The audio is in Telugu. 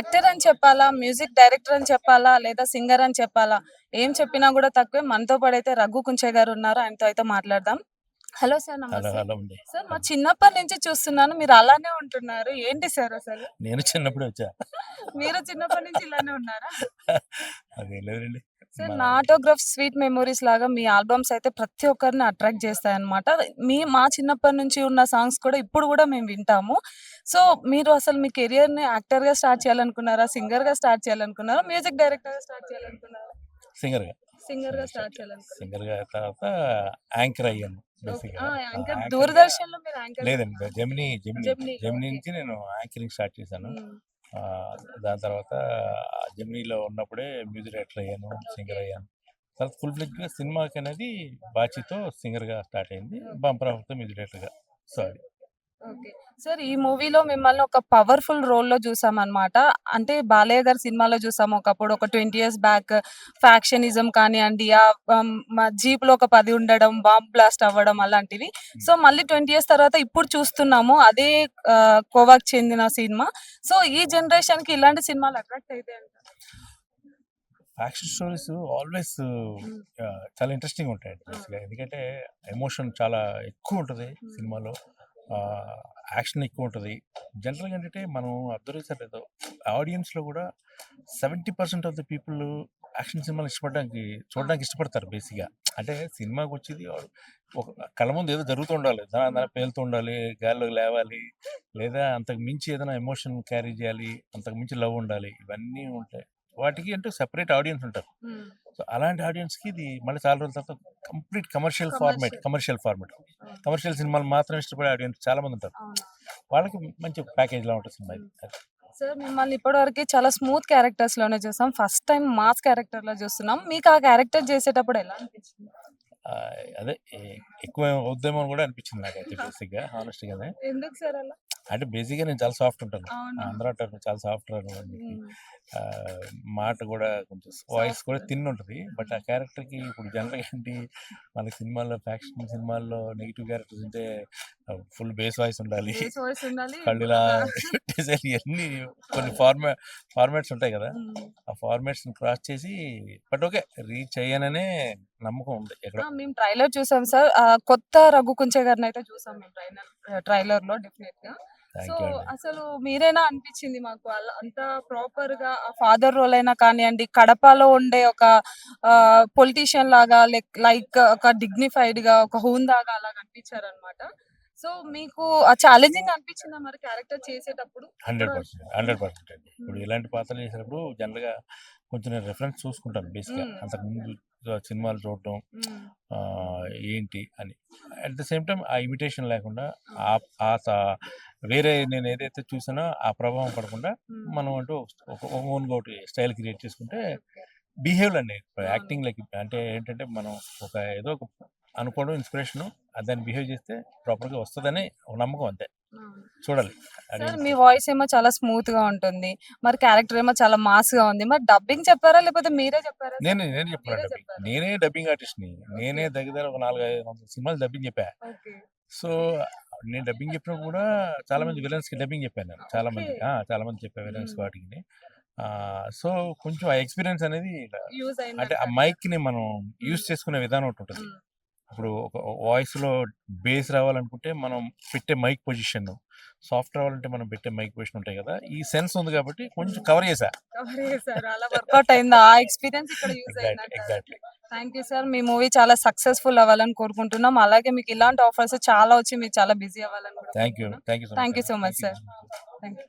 యాక్టర్ అని చెప్పాలా మ్యూజిక్ డైరెక్టర్ అని చెప్పాలా లేదా సింగర్ అని చెప్పాలా? ఏం చెప్పినా కూడా తక్కువే. మనతో పాడైతే రఘు కుంచే గారు ఉన్నారు. ఆయనతో అయితే మాట్లాడదాం. హలో సార్ నమస్తే. సార్ మా చిన్నప్పటి నుంచి చూస్తున్నాను. మీరు అలానే ఉంటున్నారు. ఏంటి సార్ అసలు? నేను చిన్నప్పుడు వచ్చా. మీరు చిన్నప్పటి నుంచి ఇలానే ఉన్నారా? అదే లేదండి. సార్ మన- నా ఆటోగ్రాఫ్ స్వీట్ మెమోరీస్ లాగా మీ ఆల్బమ్స్ అయితే ప్రతి ఒక్కరిని అట్రాక్ట్ చేస్తాయి అనమాట మీ మా చిన్నప్పటి నుంచి ఉన్న సాంగ్స్ కూడా ఇప్పుడు కూడా మేము వింటాము. సో మీరు అసలు మీ కెరియర్ని యాక్టర్గా స్టార్ట్ చేయాలనుకున్నారా? సింగర్గా స్టార్ట్ చేయాలనుకున్నారా? మ్యూజిక్ డైరెక్టర్గా స్టార్ట్ చేయాలనుకున్నారా? సింగర్గా. సింగర్గా స్టార్ట్ చేయాలనుకున్నారా? సింగర్గా తర్వాత యాంకర్ అయ్యాను యాంకర్ దూరదర్శన్లో మీరు యాంకర్ లేదండి జెమిని జెమిని జెమిని. నుంచి నేను యాంకరింగ్ స్టార్ట్ చేశాను. దాని తర్వాత జమినీలో ఉన్నప్పుడే మ్యూజిక్ డైరెక్టర్ అయ్యాను సింగర్ అయ్యాను. తర్వాత ఫుల్ ఫ్లెజ్ సినిమాకి అనేది బాచితో సింగర్గా స్టార్ట్ అయింది బంపర్ ఆఫ్ మ్యూజిక్ డైరెక్టర్గా. సారీ. ఓకే. సార్ ఈ మూవీలో మిమ్మల్ని ఒక పవర్ఫుల్ రోల్లో చూసాం అనమాట అంటే బాలయ్య గారి సినిమాలో చూసాము ఒకప్పుడు ఒక ట్వంటీ ఇయర్స్ బ్యాక్ ఫ్యాక్షనిజం కానివ్వండి ఆ జీప్లో ఒక పది ఉండడం బాంబ్ బ్లాస్ట్ అవ్వడం అలాంటివి. సో మళ్ళీ ట్వంటీ ఇయర్స్ తర్వాత ఇప్పుడు చూస్తున్నాము అదే కోవాకి చెందిన సినిమా. సో ఈ జనరేషన్కి ఇలాంటి సినిమాలు అట్రాక్ట్ అయితే ఫ్యాక్షన్ స్టోరీస్ ఆల్వేస్ చాలా ఇంట్రెస్టింగ్ ఉంటాయి ఎందుకంటే ఎమోషన్ చాలా ఎక్కువ ఉంటుంది సినిమాలో. యాక్షన్ ఎక్కువ ఉంటుంది జనరల్గా ఏంటంటే మనం అబ్జర్వ్ లేదు. ఆడియన్స్లో కూడా seventy percent of the people action సినిమాలు ఇష్టపడడానికి చూడడానికి ఇష్టపడతారు బేసిక్గా. అంటే సినిమాకి వచ్చేది ఒక కళ్ళ ముందు ఏదో జరుగుతూ ఉండాలి. దాని దాని పేలుతూ ఉండాలి గాల్లో లేవాలి లేదా అంతకు మించి ఏదైనా ఎమోషన్ క్యారీ చేయాలి అంతకు మించి లవ్ ఉండాలి. ఇవన్నీ ఉంటాయి వాటికి అంటే సెపరేట్ ఆడియన్స్ ఉంటారు. సో అలాంటి ఆడియన్స్కి ఇది మళ్ళీ చాలా రోజుల తర్వాత complete commercial format. Commercial format. Commercial సినిమాలు మాత్రం ఇష్టపడే ఆడియన్స్ చాలా మంది ఉంటారు. వాళ్ళకి మంచి ప్యాకేజ్ లా ఉంటుంది సినిమా ఇది. సార్ మిమ్మల్ని ఇప్పటివరకు చాలా స్మూత్ క్యారెక్టర్స్లోనే చూసాం. ఫస్ట్ టైం మాస్ క్యారెక్టర్లో చూస్తున్నాం. మీకు ఆ క్యారెక్టర్ చేసేటప్పుడు ఎలా అనిపించింది? అదే ఎక్కువ అని కూడా అనిపించింది నాకైతే బేసిక్గా హానెస్ట్ గానే. ఎందుకు సార్ అలా? అంటే బేసిక్గా నేను చాలా సాఫ్ట్ ఉంటాను. అందరూ అంటారు "నువ్వు చాలా సాఫ్ట్ అని చెప్పి మాట కూడా కొంచెం వాయిస్. కూడా తిన్ ఉంటుంది. బట్ ఆ క్యారెక్టర్కి ఇప్పుడు జనరల్ ఏంటి మన సినిమాల్లో ఫ్యాక్షన్ సినిమాల్లో నెగిటివ్ క్యారెక్టర్స్ ఉంటే ఫుల్ బేస్ వాయిస్ ఉండాలి. కళ్ళు ఇలా ఇవన్నీ కొన్ని ఫార్మా ఫార్మాట్స్ ఉంటాయి కదా. ఆ ఫార్మాట్స్ క్రాస్ చేసి బట్ ఓకే రీచ్ అయ్యాననే నమ్మకం ఉంది ఎక్కడ. మేము ట్రైలర్ చూసాం సార్. కొత్త రఘు కుంచే గారిని అయితే చూసాం మేము ట్రైలర్ ట్రైలర్లో డెఫినెట్గా థ్యాంక్ సో అసలు మీరేనా అనిపించింది మాకు? అలా అంత ప్రాపర్గా ఫాదర్ రోల్ అయినా కానివ్వండి కడపలో ఉండే ఒక పొలిటీషియన్ లాగా లైక్ ఒక డిగ్నిఫైడ్గా ఒక హూందాగా అలా కనిపించారు అనమాట సో మీకు ఛాలెంజింగ్ అనిపించిందా మరి క్యారెక్టర్ చేసేటప్పుడు? హండ్రెడ్ పర్సెంట్ హండ్రెడ్ పర్సెంట్ అండి. ఇప్పుడు ఇలాంటి పాత్రలు చేసినప్పుడు జనరల్గా కొంచెం నేను రెఫరెన్స్ చూసుకుంటాను బేసిక్గా మ్మ్. అంతకు ముందు సినిమాలు చూడటం ఆ, ఏంటి అని. అట్ ద సేమ్ టైం ఆ ఇమిటేషన్ లేకుండా ఆ ఆ వేరే నేను ఏదైతే చూసానో ఆ ప్రభావం పడకుండా. మనం అంటూ ఒక ఓన్ ఒకటి స్టైల్ క్రియేట్ చేసుకుంటే బిహేవ్ అండి. యాక్టింగ్ లైక్ అంటే ఏంటంటే మనం ఒక ఏదో ఒక అనుకోవడం ఇన్స్పిరేషన్ దాన్ని బిహేవ్ చేస్తే ప్రాపర్గా వస్తుందని ఒక నమ్మకం అంతే. చూడాలి. మీ వాయిస్ ఏమో చాలా స్మూత్గా ఉంటుంది. మరి క్యారెక్టర్ ఏమో చాలా మాస్గా ఉంది. మరి డబ్బింగ్ చెప్పారా? లేకపోతే మీరే చెప్పారా? నేను నేను చెప్పాను డబ్బింగ్. నేనే డబ్బింగ్ ఆర్టిస్ట్ని. నేనే దగ్గర ఒక నాలుగు ఐదు వందల సినిమాలు డబ్బింగ్ చెప్పా. సో నేను డబ్బింగ్ చెప్పినప్పుడు కూడా చాలా మంది విలన్స్కి డబ్బింగ్ చెప్పాను నేను. చాలా మంది చాలా మంది చెప్పా విలన్స్. వాటికి. సో కొంచెం ఆ ఎక్స్పీరియన్స్ అనేది యూజ్ అంటే ఆ మైక్ని మనం యూస్ చేసుకునే విధానం ఒకటి ఉంటుంది. ఇప్పుడు ఒక వాయిస్లో బేస్ రావాలనుకుంటే మనం పెట్టే మైక్ పొజిషన్. సాఫ్ట్ రావాలంటే మనం పెట్టే మైక్ పొజిషన్ ఉంటాయి కదా ఈ సెన్స్ ఉంది కాబట్టి కొంచెం cover exactly thank you sir. Me movie చాలా సక్సెస్ఫుల్ అవ్వాలని కోరుకుంటున్నాం. అలాగే మీకు ఇలాంటి ఆఫర్స్ చాలా వచ్చి మీరు చాలా బిజీ అవ్వాలని thank you. Thank you thank you so much sir. Thank you.